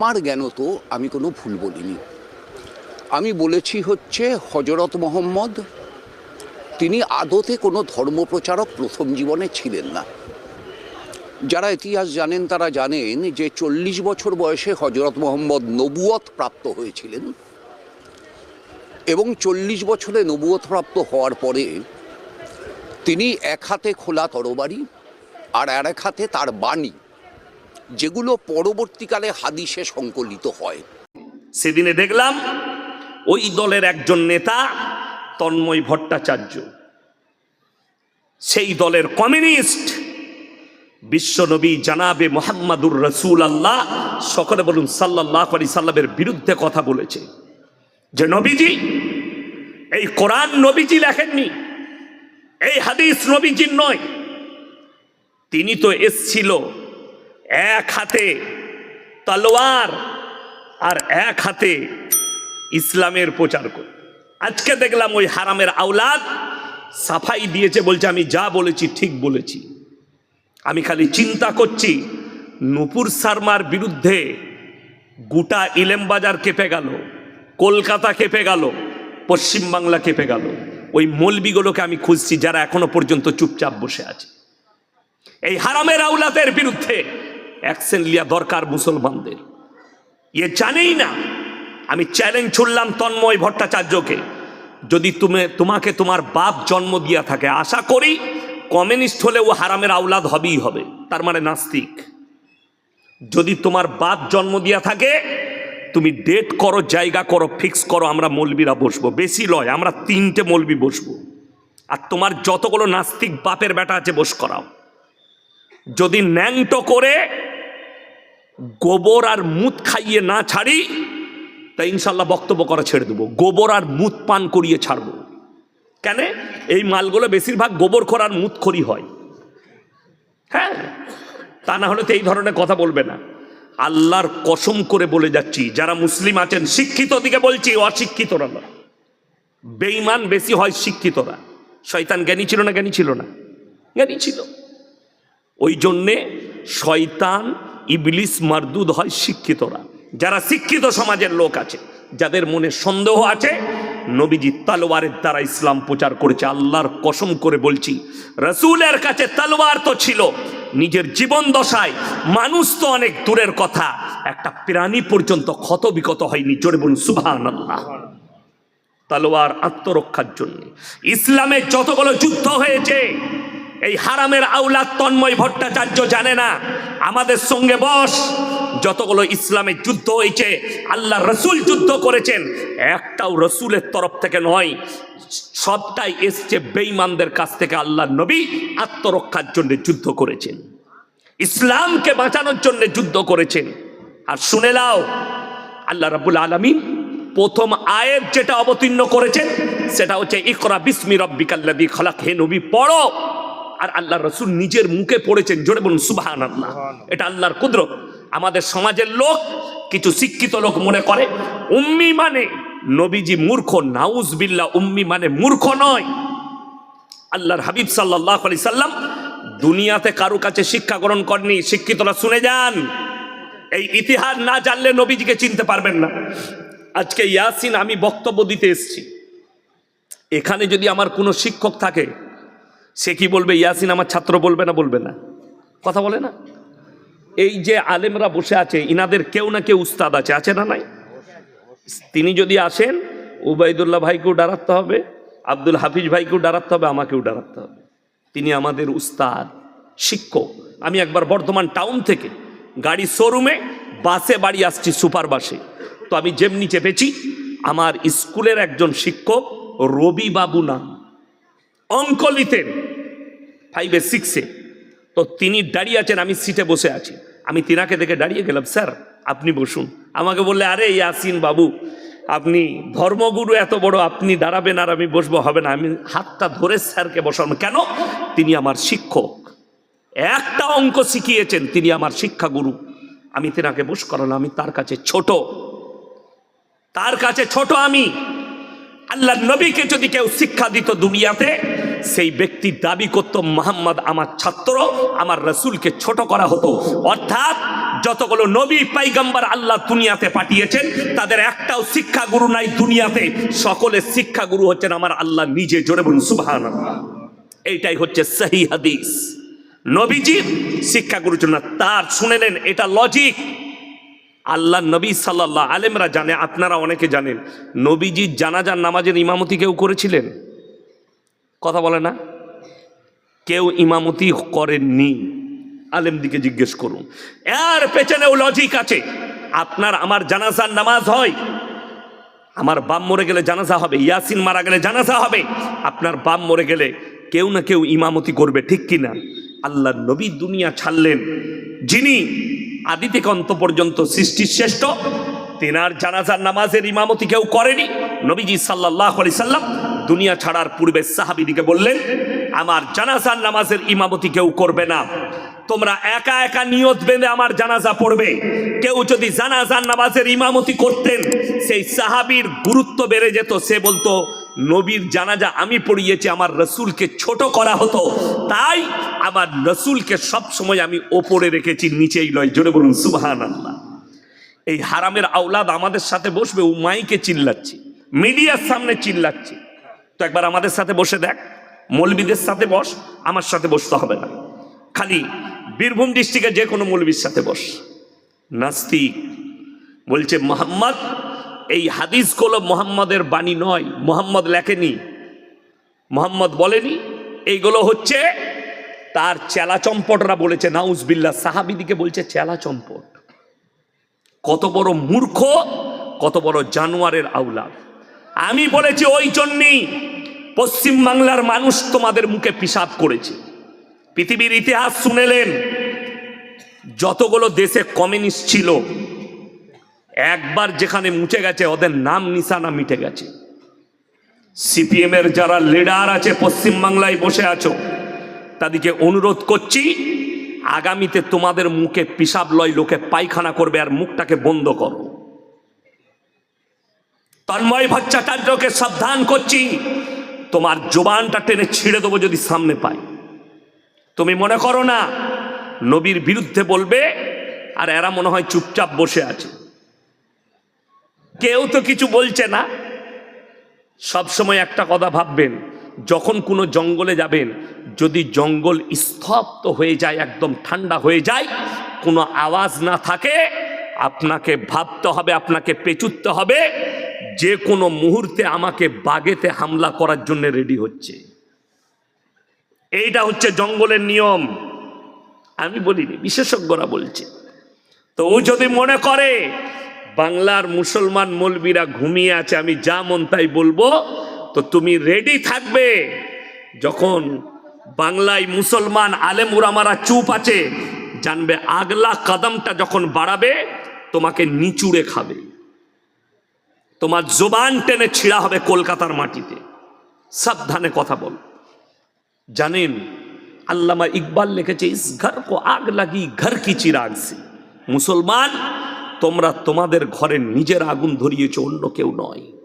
আমার জ্ঞান তো আমি কোনো ভুল বলিনি। আমি বলেছি হচ্ছে, হজরত মোহাম্মদ, তিনি আদতে কোনো ধর্মপ্রচারক প্রথম জীবনে ছিলেন না। যারা ইতিহাস জানেন, তারা জানেন যে চল্লিশ বছর বয়সে হজরত মোহাম্মদ নবুয়ত প্রাপ্ত হয়েছিলেন এবং চল্লিশ বছরে নবুয়ত প্রাপ্ত হওয়ার পরে তিনি এক হাতে খোলা তরবারি আর এক হাতে তার বাণী যেগুলো পরবর্তীকালে হাদিসে সংকলিত হয়। সেদিনে দেখলাম, ওই দলের একজন নেতা তন্ময় ভট্টাচার্য। সেই দলের কমিউনিস্ট, বিশ্বনবী জানাবে মোহাম্মদুর রসুল আল্লাহ সকলে বলুন সাল্লাহ আলি সাল্লামের বিরুদ্ধে কথা বলেছে। যে নবীজি, এই কোরআন নবীজি লেখেননি, এই হাদিস নবীজির নয়। তিনি তো এসছিল এক হাতে তলোয়ার আর এক হাতে ইসলামের প্রচার করে। আজকে দেখলাম ওই হারামের আওলাদ সাফাই দিয়েছে বলছে, আমি যা বলেছি ঠিক বলেছি। আমি খালি চিন্তা করছি, নুপুর শর্মার বিরুদ্ধে গোটা ইলেমবাজার কেঁপে গেল, কলকাতা কেঁপে গেল পশ্চিমবাংলা কেঁপে গেল। ওই মলবিগুলোকে আমি খুঁজছি যারা এখনও পর্যন্ত চুপচাপ বসে আছে। এই হারামের আউলাদের বিরুদ্ধে অ্যাকশন লিয়া দরকার মুসলমানদের। ইয়ে জানেই না, আমি চ্যালেঞ্জ ছুড়লাম তন্ময় ভট্টাচার্যকে। যদি তুমি, তোমাকে তোমার বাপ জন্ম দিয়া থাকে, আশা করি কমিউনিস্ট হলে ও হারামের আউলাদ হবেই হবে, তার মানে নাস্তিক। যদি তোমার বাপ জন্ম দিয়া থাকে, তুমি ডেট করো, জায়গা করো ফিক্স করো, আমরা মলবিরা বসবো। বেশি লয়, আমরা তিনটে মলবি বসবো। আর তোমার যতগুলো নাস্তিক বাপের বেটা আছে, বস করাও। যদি ন্যাংটো করে গোবর আর মুত খাইয়ে না ছাড়ি, তা ইনশাল্লাহ বক্তব্য করা ছেড়ে দেবো। গোবর আর মুত পান করিয়ে ছাড়বো। কেন? এই মালগুলো বেশিরভাগ গোবর খোর আর মুত খড়ি হয়। হ্যাঁ? তা না হলে তো এই ধরনের কথা বলবে না। আল্লাহর কসম করে বলে যাচ্ছি, যারা মুসলিম আছেন, শিক্ষিত দিকে বলছি, অশিক্ষিতরা না বেইমান বেশি হয় শিক্ষিতরা। শয়তান জ্ঞানী ছিল না? জ্ঞানী ছিল না। জ্ঞানী ছিল। ওই জন্যে শয়তান ইবলিস মারদুদ হয় শিক্ষিতরা। যারা শিক্ষিত সমাজের লোক আছে, যাদের মনে সন্দেহ আছে, নবীজি তালোয়ারের দ্বারা ইসলাম প্রচার করেছে, আল্লাহর কসম করে বলছি, রসুলের কাছে তালোয়ার তো ছিল, নিজের জীবন দশায় মানুষ তো অনেক দূরের কথা, একটা প্রাণী পর্যন্ত ক্ষত বিকত হয়নি, জোরে বলুন সুভান আল্লাহ তালোয়ার আত্মরক্ষার জন্য। ইসলামে যতগুলো যুদ্ধ হয়েছে এই হারামের আউলাদ তন্ময় ভট্টাচার্য জানে না। আমাদের সঙ্গে বস। যতগুলো ইসলামের যুদ্ধ হয়েছে আল্লাহ রসুল যুদ্ধ করেছেন, একটাও রসুলের তরফ থেকে নয়। সবটাই এসছে বেঈমানদের কাছ থেকে আল্লাহ নবী আত্মরক্ষার জন্য যুদ্ধ করেছেন। ইসলামকে বাঁচানোর জন্য যুদ্ধ করেছেন। আর শুনে নাও, আল্লাহ রাবুল আলমিন প্রথম আয়ের যেটা অবতীর্ণ করেছেন, সেটা হচ্ছে, ইকরা বিস্মি রব্বিকাল্লাদি খলাক হে নবী, পড়ো। আর আল্লাহ রসুল নিজের মুখে পড়েছেন। জোরে বলুন সুবাহান আল্লাহ এটা আল্লাহর কুদরত। আমাদের সমাজের লোক কিছু শিক্ষিত লোক মনে করে উম্মি মানে নবীজি মূর্খ নাউজ বিল্লা উম্মি মানে মূর্খ নয়। আল্লাহর হাবিব সাল্লাহ আলি সাল্লাম দুনিয়াতে কারও কাছে শিক্ষা গ্রহণ করেনি। শিক্ষিতরা শুনে যান। এই ইতিহাস না জানলে নবীজিকে চিনতে পারবেন না। আজকে ইয়াসিন আমি বক্তব্য দিতে এসেছি। এখানে যদি আমার কোনো শিক্ষক থাকে সে কি বলবে, ইয়াসিন আমার ছাত্র বলবে না বলবে না? কথা বলে না? এই যে আলেমরা বসে আছে, ইনাদের কেউ না কেউ উস্তাদ আছে আছে না নাই? তিনি যদি আসেন, উবাইদুল্লাহ ভাইকেও ডারাতে হবে, আব্দুল হাফিজ ভাইকেও ডারাতে হবে, আমাকেও ডারাতে হবে। তিনি আমাদের উস্তাদ, শিক্ষক। আমি একবার বর্ধমান টাউন থেকে গাড়ি শোরুমে বাসে বাড়ি আসছি সুপার বাসে। তো আমি যেমনি চেপেছি, আমার স্কুলের একজন শিক্ষক রবি বাবু নাম। অঙ্ক লিতেন ফাইভে সিক্সে তো তিনি দাঁড়িয়ে আছেন, আমি সিটে বসে আছি। আমি তিনাকে দেখে দাঁড়িয়ে গেলাম, স্যার, আপনি বসুন। আমাকে বললে, আরে, ইয়াসিন বাবু, আপনি ধর্মগুরু এত বড়, আপনি দাঁড়াবেন আর আমি বসবো, হবে না। আমি হাতটা ধরে স্যারকে বসানো কেন? তিনি আমার শিক্ষক। একটা অঙ্ক শিখিয়েছেন, তিনি আমার শিক্ষাগুরু। আমি তেনাকে বস করানো আমি তার কাছে ছোট। তার কাছে ছোট আমি। আল্লাহ নবীকে যদি কেউ শিক্ষা দিত দুনিয়াতে সেই ব্যক্তি দাবি করত, মোহাম্মদ আমার ছাত্র, আমার রসুলকে ছোট করা হতো। অর্থাৎ যতগুলো নবী, পাইগম্বর আল্লাহ দুনিয়াতে পাঠিয়েছেন, তাদের একটাও শিক্ষাগুরু নাই দুনিয়াতে। সকলের শিক্ষাগুরু হচ্ছেন আমার আল্লাহ নিজে। জোরে বলুন সুবহান এইটাই হচ্ছে সহি হাদিস। নবীজির শিক্ষাগুরুর জন্য তার শুনে নেন, এটা লজিক আল্লাহ নবী সাল্লাহ আলেমরা জানে, আপনারা অনেকে জানেন। নবীজির জানাজার নামাজের ইমামতি কেউ করেছিলেন? কথা বলে না? কেউ ইমামতি করেননি। আলেম দিকে জিজ্ঞেস করুন। এর পেছনেও লজিক আছে। আপনার, আমার জানাজার নামাজ হয়। আমার বাম মরে গেলে জানাজা হবে। ইয়াসিন মারা গেলে জানাজা হবে। আপনার বাম মরে গেলে কেউ না কেউ ইমামতি করবে, ঠিক কিনা আল্লাহ নবী দুনিয়া ছাড়লেন। যিনি আদি থেকে অন্ত পর্যন্ত সৃষ্টির শ্রেষ্ঠ, তেনার জানাজার নামাজের ইমামতি কেউ করেনি। নবীজি সাল্লাহ আলি সাল্লাম দুনিয়া ছাড়ার পূর্বে সাহাবিদিকে বললেন, আমার জানাজার নামাজের ইমামতি কেউ করবে না। তোমরা একা একা নিয়ত বেঁধে আমার জানাজা পড়বে। কেউ যদি জানাজার নামাজের ইমামতি করতেন, সেই সাহাবির গুরুত্ব বেড়ে যেত। সে বলতো, নবীর জানাজা আমি পড়িয়েছি, আমার রসুলকে ছোট করা হতো। তাই আমার রসুলকে সব সময় আমি ওপরে রেখেছি, নিচেই লয় জোরে বলুন সুবাহান আল্লাহ এই হারামের আওলাদ আমাদের সাথে বসবে, ও মাইকে চিল্লাচ্ছি, মিডিয়ার সামনে চিল্লাচ্ছি। তো একবার আমাদের সাথে বসে দেখ। মৌলবীদের সাথে বস, আমার সাথে বসতে হবে না। খালি বীরভূম ডিস্ট্রিক্টে যে কোনো মৌলবীর সাথে বস। নাস্তিক বলছে, মোহাম্মদ, এই হাদিসগুলো মোহাম্মদের বাণী নয়, মোহাম্মদ লেখেনি। মোহাম্মদ বলেনি, এইগুলো হচ্ছে তার চেলা চম্পটরা বলেছে নাউজবিল্লা সাহাবিদিকে বলছে, চেলা চম্পট। কত বড় মূর্খ, কত বড় জানোয়ারের আউলাদ আমি বলেছি ওই জন্যই পশ্চিম বাংলার মানুষ তোমাদের মুখে পিসাব করেছে। পৃথিবীর ইতিহাস শুনেলেন, যতগুলো দেশে কমিউনিস্ট ছিল, একবার যেখানে মুছে গেছে, ওদের নাম নিশানা মিটে গেছে। সিপিএম এর যারা লিডার আছে, পশ্চিম বাংলায় বসে আছো, তাদেরকে অনুরোধ করছি, আগামীতে তোমাদের মুখে পিসাব লয়, লোকে পায়খানা করবে আর মুখটাকে বন্ধ করো। তন্ময় ভট্টাচার্যকে সাবধান করছি। তোমার জোবানটা টেনে ছিঁড়ে দেবো যদি সামনে পাই তুমি মনে করো না, নবীর বিরুদ্ধে বলবে, আর এরা মনে হয় চুপচাপ বসে আছে। কেউ তো কিছু বলছে না। সব সময় একটা কথা ভাববেন, যখন কোনো জঙ্গলে যাবেন, যদি জঙ্গল স্তব্ধ হয়ে যায়, একদম ঠান্ডা হয়ে যায়, কোনো আওয়াজ না থাকে, আপনাকে ভাবতে হবে, আপনাকে পেচুতে হবে যে কোনো মুহূর্তে আমাকে বাগেতে হামলা করার জন্য রেডি হচ্ছে। এইটা হচ্ছে জঙ্গলের নিয়ম। আমি বলিনি, বিশেষজ্ঞরা বলছে। তো ও যদি মনে করে বাংলার মুসলমান মলবিরা ঘুমিয়ে আছে, আমি যা মন তাই বলব, তো তুমি রেডি থাকবে। যখন বাংলায় মুসলমান আলেম উরামারা চুপ আছে, জানবে আগলা কদমটা যখন বাড়াবে, তোমাকে নিচুড়ে খাবে। তোমার জোবান টেনে ছিঁড়া হবে কলকাতার মাটিতে। সাবধানে কথা বল। জানেন, আল্লামা ইকবাল লিখেছে, ইস ঘর কো আগ লাগি, ঘর কি চিরাগ সে। মুসলমান, তোমরা তোমাদের ঘরে নিজের আগুন ধরিয়েছ, অন্য কেউ নয়।